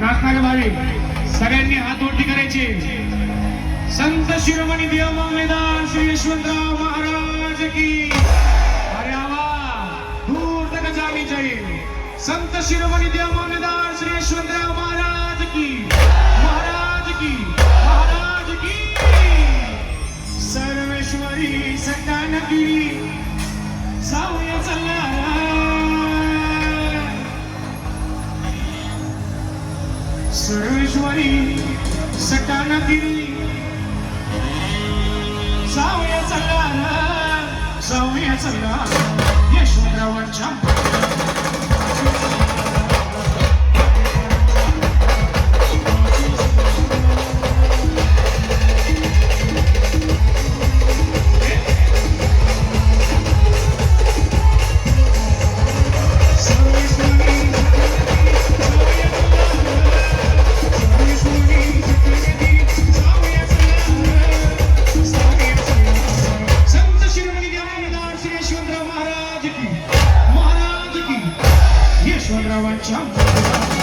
नाचणारे बाळे सगळ्यांनी हात वरती करायचे. संत शिरोमणी देव मैदान श्री यशवंतराव महाराज की. अरे आवा दूर तक जानी चाहिए. संत शिरोमणी देव मैदान श्री यशवंतराव महाराज की. सर्वेश्वरी सटानगिरी सावया चला सावया चला यशवंतरावांच्या की यशवंतरावांच्या